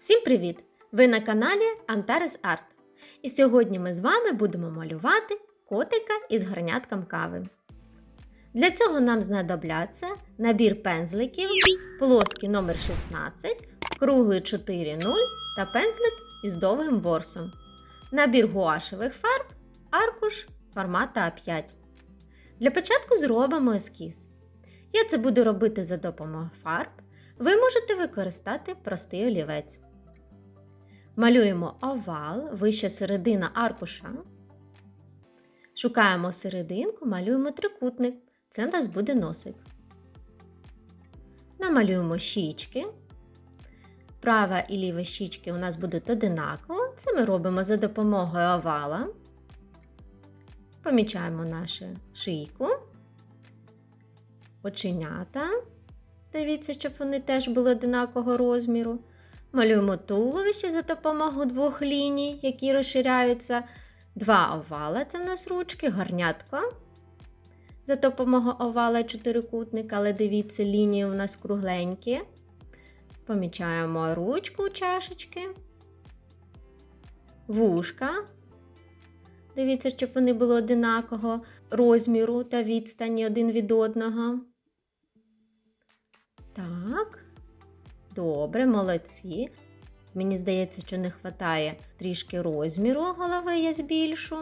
Всім привіт! Ви на каналі Antares Art. І сьогодні ми з вами будемо малювати котика із горнятком кави. Для цього нам знадобляться набір пензликів, плоский номер 16, круглий 4.0 та пензлик із довгим ворсом, набір гуашевих фарб, аркуш формату А5. Для початку зробимо ескіз. Я це буду робити за допомогою фарб. Ви можете використати простий олівець. Малюємо овал, вища середина аркуша. Шукаємо серединку, малюємо трикутник. Це у нас буде носик. Намалюємо щічки. Права і ліва щічки у нас будуть одинаково. Це ми робимо за допомогою овала. Помічаємо нашу шийку, оченята. Дивіться, щоб вони теж були одинакового розміру. Малюємо туловище за допомогою двох ліній, які розширяються. Два овала це в нас ручки, гарнятко. За допомогою овала чотирикутника, але дивіться, лінії у нас кругленькі. Помічаємо ручку чашечки, вушка. Дивіться, щоб вони були одинакового розміру та відстані один від одного. Так. Добре, молодці. Мені здається, що не вистачає трішки розміру голови, я збільшу.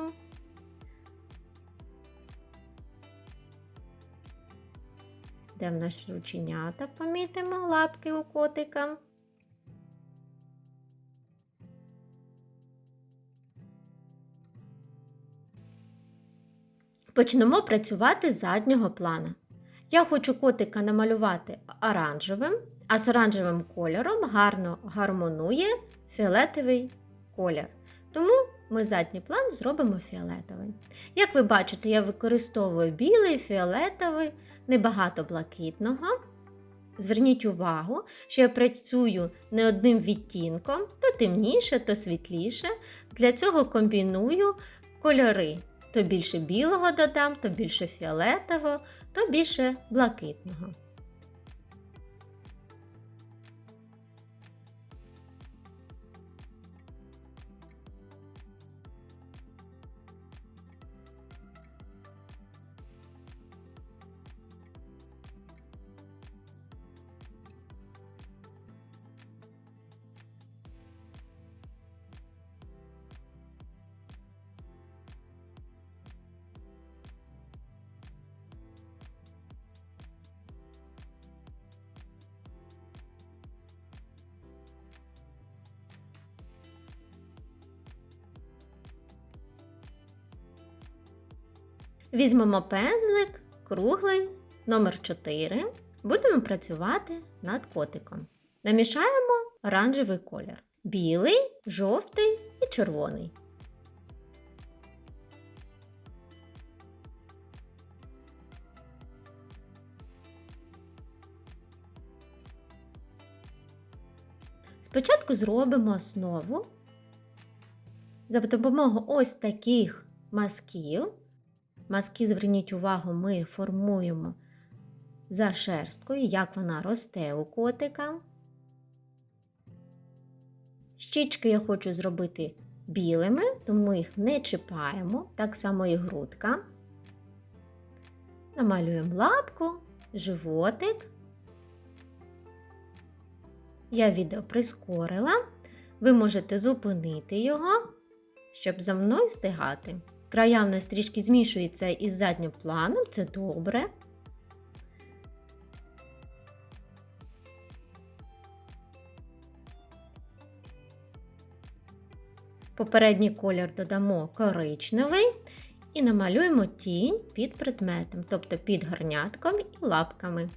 Де в нас рученята помітимо лапки у котика. Почнемо працювати з заднього плана. Я хочу котика намалювати оранжевим, а з оранжевим кольором гарно гармонує фіолетовий колір. Тому ми задній план зробимо фіолетовий. Як ви бачите, я використовую білий, фіолетовий, небагато блакитного. Зверніть увагу, що я працюю не одним відтінком, то темніше, то світліше. Для цього комбіную кольори. То більше білого додам, то більше фіолетового, то більше блакитного. Візьмемо пензлик круглий номер 4 Будемо працювати над котиком. Намішаємо оранжевий колір: білий, жовтий і червоний. Спочатку зробимо основу. За допомогою ось таких мазків. Маски, зверніть увагу, ми формуємо за шерсткою, як вона росте у котика. Щічки я хочу зробити білими, тому їх не чіпаємо, так само і грудка. Намалюємо лапку, животик. Я відео прискорила. Ви можете зупинити його, щоб за мною встигати. Края в нас трішки змішуються із заднім планом, це добре. Попередній колір додамо коричневий і намалюємо тінь під предметом, тобто під горнятком і лапками.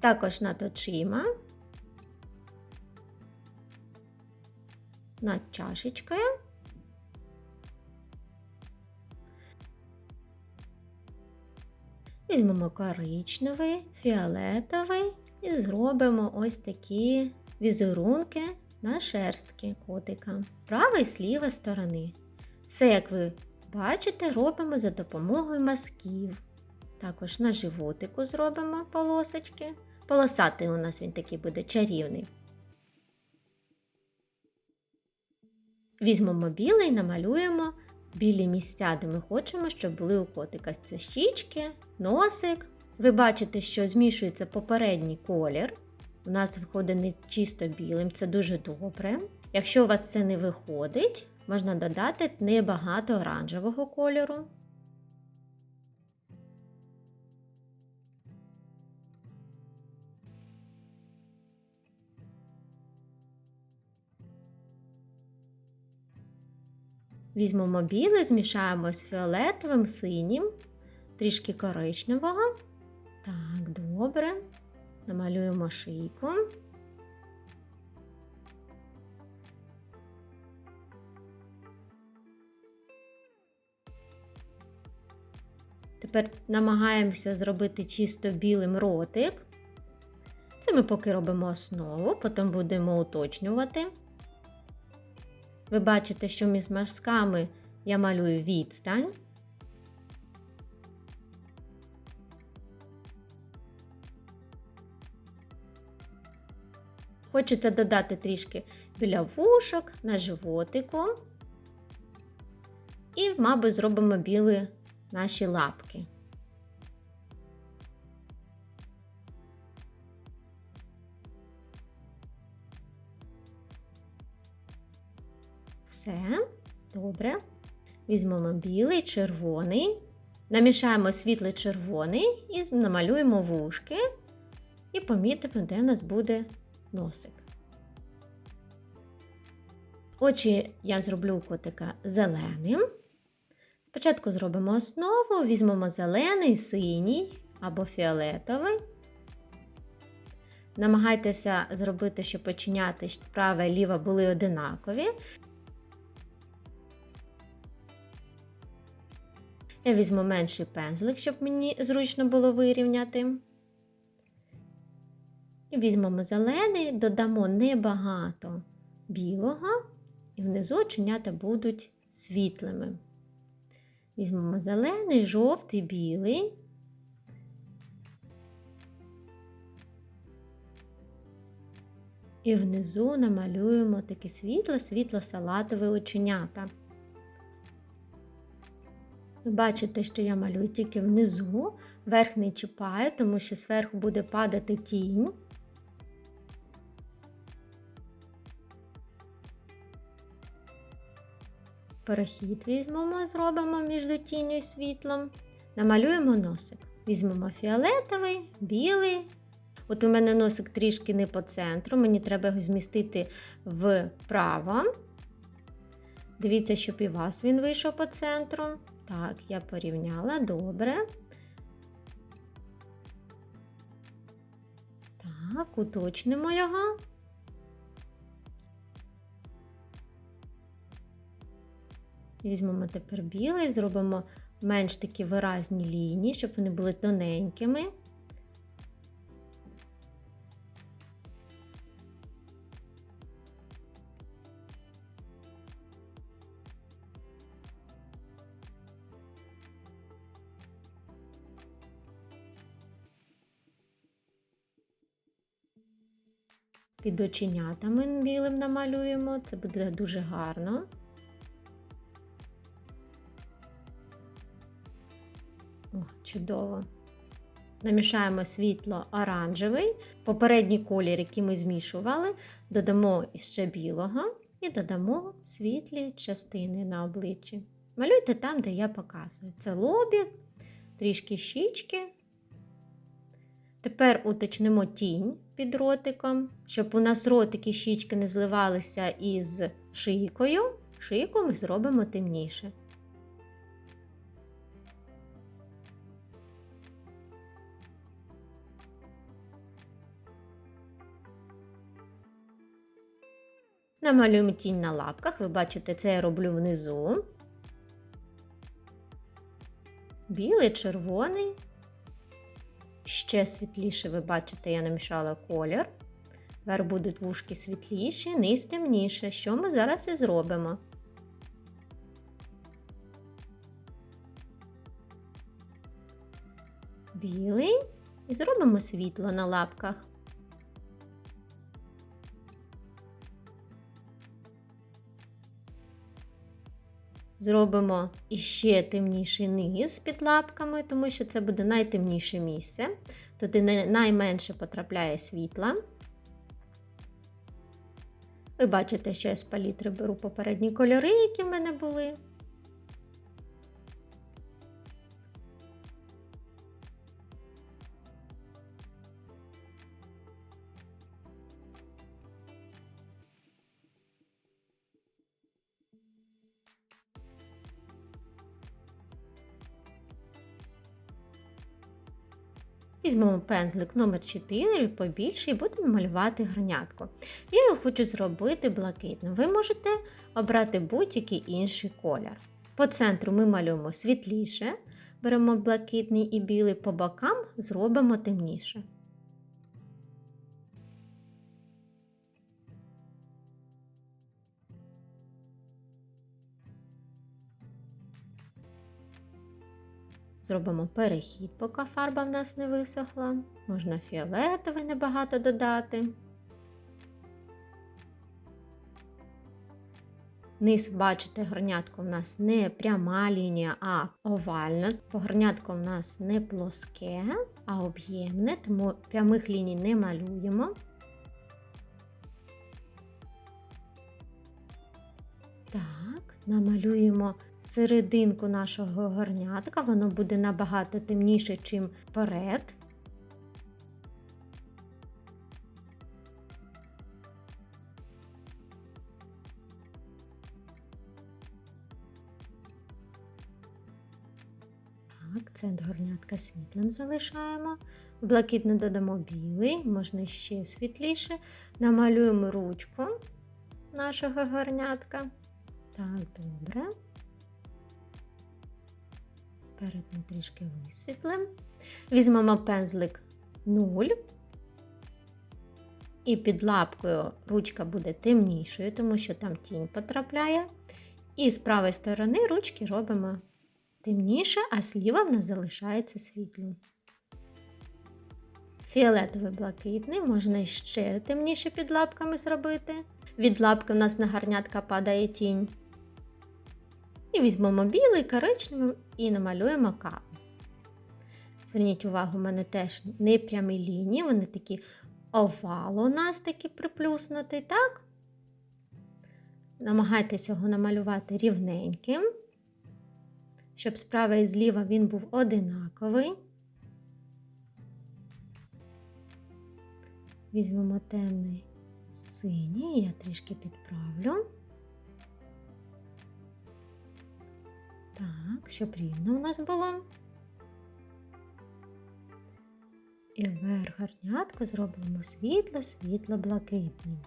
Також над очима над чашечкою. Візьмемо коричневий, фіолетовий і зробимо ось такі візерунки на шерстки котика. Права і з ліва сторони. Все, як ви бачите, робимо за допомогою мазків. Також на животику зробимо полосочки. Полосатий у нас він такий буде чарівний. Візьмемо білий намалюємо білі місця, де ми хочемо, щоб були у котика. Це щічки, носик. Ви бачите, що змішується попередній колір. У нас виходить не чисто білим, це дуже добре. Якщо у вас це не виходить, можна додати небагато оранжевого кольору. Візьмемо біле, змішаємо з фіолетовим, синім, трішки коричневого. Так, добре. Намалюємо шийку. Тепер намагаємося зробити чисто білим ротик. Це ми поки робимо основу, потім будемо уточнювати. Ви бачите, що між мазками я малюю відстань. Хочеться додати трішки біля вушок на животику. І, мабуть, зробимо білі наші лапки. Все, добре. Візьмемо білий, червоний, намішаємо світлий червоний і намалюємо вушки і помітимо, де у нас буде носик. Очі я зроблю котика зеленим. Спочатку зробимо основу, візьмемо зелений, синій або фіолетовий. Намагайтеся зробити, щоб оченята праве і ліве були одинакові. Я візьму менший пензлик, щоб мені зручно було вирівняти. І візьмемо зелений, додамо небагато білого, і внизу оченята будуть світлими. Візьмемо зелений, жовтий, білий. І внизу намалюємо таке світло-світло-салатове оченята. Ви бачите, що я малюю тільки внизу, верх не чіпаю, тому що зверху буде падати тінь. Перехід візьмемо, зробимо між тінню і світлом. Намалюємо носик. Візьмемо фіолетовий, білий. От у мене носик трішки не по центру, мені треба його змістити вправо. Дивіться, щоб і вас він вийшов по центру. Так, я порівняла, добре. Так, уточнимо його. Візьмемо тепер білий, зробимо менш такі виразні лінії, щоб вони були тоненькими. Під оченятами білим намалюємо, це буде дуже гарно. О, чудово. Намішаємо світло оранжевий, попередній колір, який ми змішували, додамо ще білого і додамо світлі частини на обличчі. Малюйте там, де я показую. Це лобі, трішки щічки. Тепер уточнимо тінь під ротиком, щоб у нас ротики щічки не зливалися із шийкою. Шийку ми зробимо темніше. Намалюємо тінь на лапках, ви бачите, це я роблю внизу. Білий, червоний. Ще світліше, ви бачите, я намішала колір. Тепер будуть вушки світліші, низ темніше, що ми зараз і зробимо. білий і зробимо світло на лапках. Зробимо іще темніший низ під лапками, тому що це буде найтемніше місце. Туди найменше потрапляє світла. Ви бачите, що я з палітри беру попередні кольори, які в мене були. Візьмемо пензлик номер 4 побільше і будемо малювати гранятку. Я його хочу зробити блакитним. Ви можете обрати будь-який інший колір. По центру ми малюємо світліше, беремо блакитний і білий, по бокам зробимо темніше. Зробимо перехід, поки фарба в нас не висохла. Можна фіолетовий небагато додати. Низ, бачите, горнятко в нас не пряма лінія, а овальна. Горнятко в нас не плоске, а об'ємне, тому прямих ліній не малюємо. Так, намалюємо серединку нашого горнятка, воно буде набагато темніше, чим перед. Так, горнятка світлим залишаємо. В блакитне додамо білий, можна ще світліше. Намалюємо ручку нашого горнятка. Так, добре. Перед ми трішки висвітлим. Візьмемо пензлик 0. І під лапкою ручка буде темнішою, тому що там тінь потрапляє. І з правої сторони ручки робимо темніше, а зліва в нас залишається світло. Фіолетовий блакитний, можна ще темніше під лапками зробити. Від лапки в нас на гарнятка падає тінь. І візьмемо білий, коричневий і намалюємо каву. Зверніть увагу, у мене теж не прямі лінії, вони такі овал у нас такі приплюснутий, так? Намагайтеся його намалювати рівненьким, щоб справа і зліва він був одинаковий. Візьмемо темний синій, я трішки підправлю. Так, щоб рівно у нас було. І вверх гарнятку зробимо світло, світло блакитним.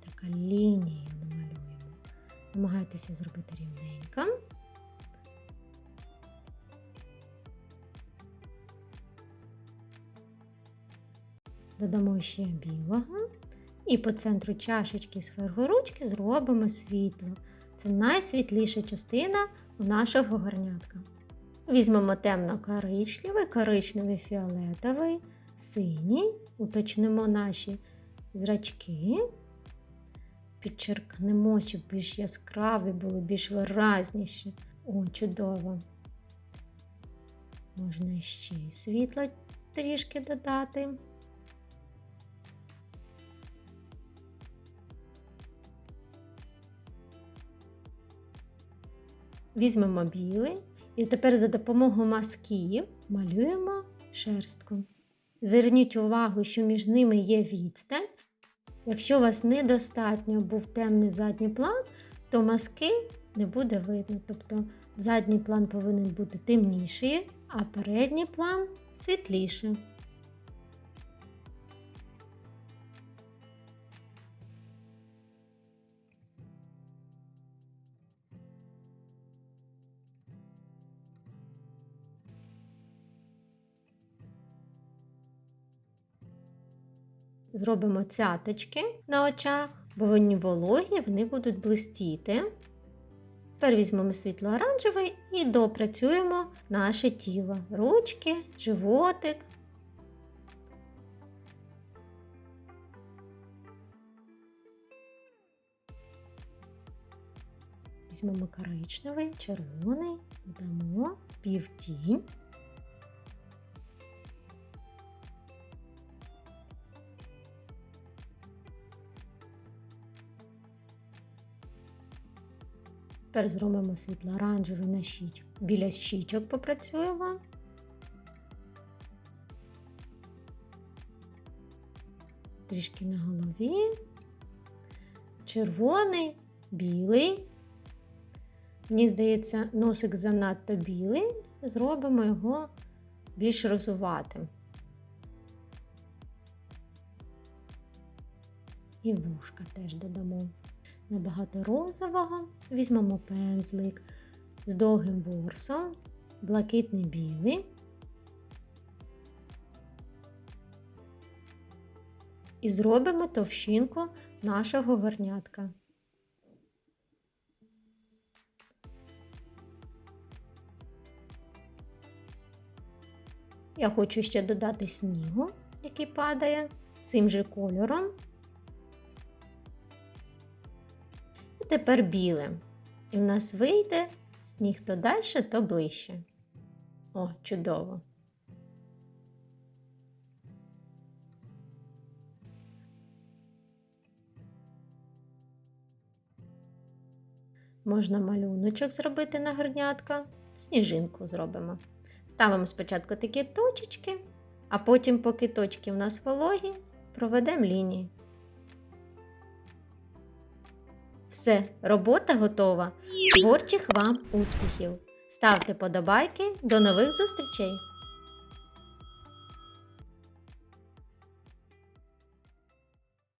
Така лінія намалюємо. Намагайтеся зробити рівненько. Додамо ще білого. І по центру чашечки зверху ручки зробимо світло. Це найсвітліша частина нашого горнятка. Візьмемо темно-коричневий, коричневий фіолетовий, синій, уточнимо наші зрачки, підчеркнемо, щоб більш яскраві були, більш виразніші. О, чудово! Можна ще світла трішки додати. Візьмемо білий і тепер за допомогою мазків малюємо шерстку. Зверніть увагу, що між ними є відстань. Якщо у вас недостатньо був темний задній план, то мазки не буде видно. Тобто задній план повинен бути темніший, а передній план світліший. Зробимо цяточки на очах, бо вони вологі, вони будуть блистіти. Тепер візьмемо світло-оранжевий і допрацюємо наше тіло. Ручки, животик. Візьмемо коричневий, червоний, додамо півтінь. Тепер зробимо світло-оранжевий на щічок. Біля щічок попрацюємо. Трішки на голові. Червоний, білий. Мені здається, носик занадто білий. Зробимо його більш розуватим. І вушка теж додамо набагато розового. Візьмемо пензлик з довгим ворсом, блакитний білий. І зробимо товщинку нашого горнятка. Я хочу ще додати снігу, який падає цим же кольором. Тепер біле. І в нас вийде сніг то далі, то ближче. О, чудово! Можна малюночок зробити на горнятка, сніжинку зробимо. Ставимо спочатку такі точечки, а потім, поки точки в нас вологі, проведемо лінії. Все, робота готова. Творчих вам успіхів! Ставте подобайки. До нових зустрічей!